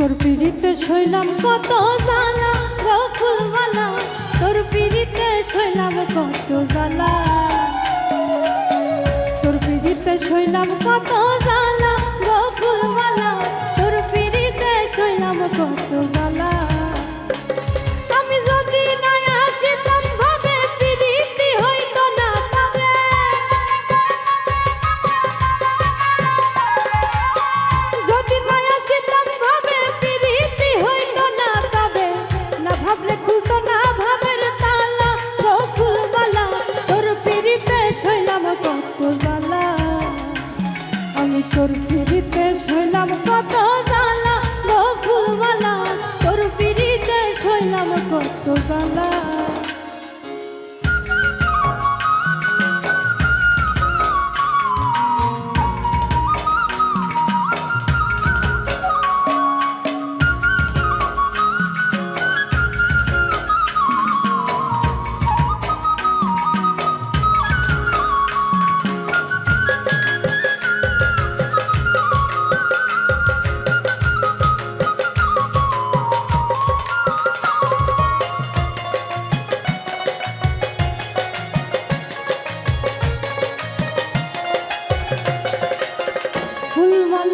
তোর পিড়িতে শৈলাম কত জ্বালা গো ফুলমালা তোর পিড়িতে শৈলাম কত জ্বালা। তোর পিড়িতে শৈলাম কত জ্বালা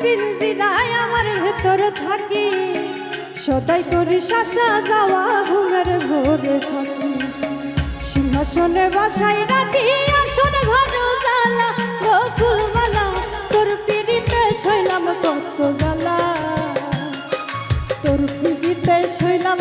পিঞ্জিরায় আমার ভেতর থাকি। সদাই করি শাসা যাওয়া ঘুমের ঘরে থাকি। সিংহাসনে বাসায় রাখি আসন ঘর জ্বালা। গো ফুলমালা তোর পিড়িতে শৈলাম কত জ্বালা তোর পিড়িতে শৈলাম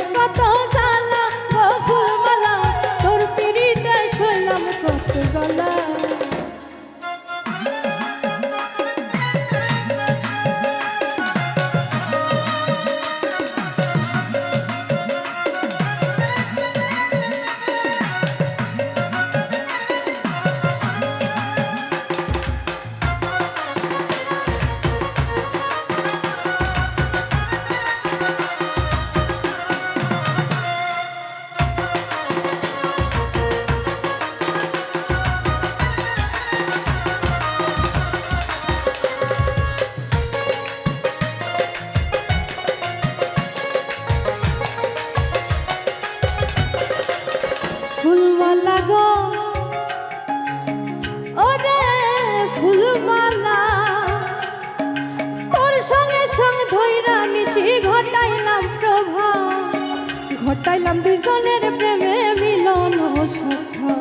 ঘটাইলাম দুজনের প্রেমে মিলন সখা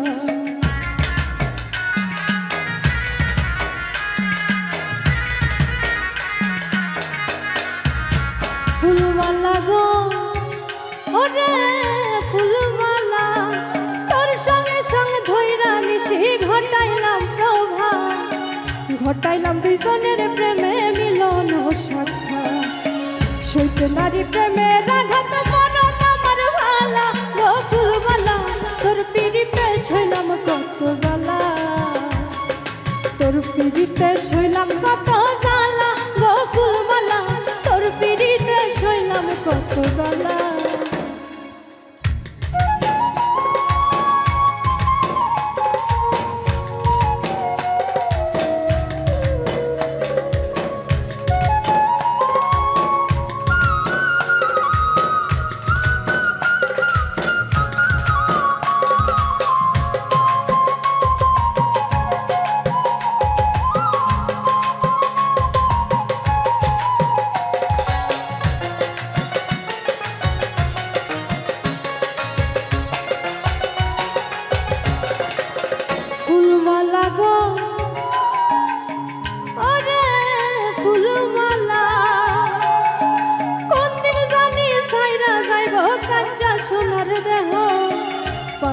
ফুলমালা গো, ওরে ফুলমালা তোর সঙ্গে সঙ্গে ধৈরা মিশি ঘটাইলাম প্রভা। ঘটাইলাম দুইজনের প্রেমে মিলন সখা সইতে নারী প্রেমে রাঘাত শৈলাম কত জ্বালা গো ফুলমালা তোর পিড়িতে শৈলাম কত জ্বালা।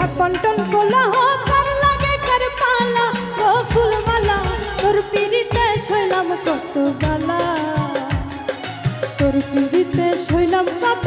কিসের ভাগ বন্টন কোলা লাগে কার পালা? ও ফুলমালা, তোর পিড়িতে শৈলাম কত জ্বালা। তোর পিড়িতে শৈলাম কত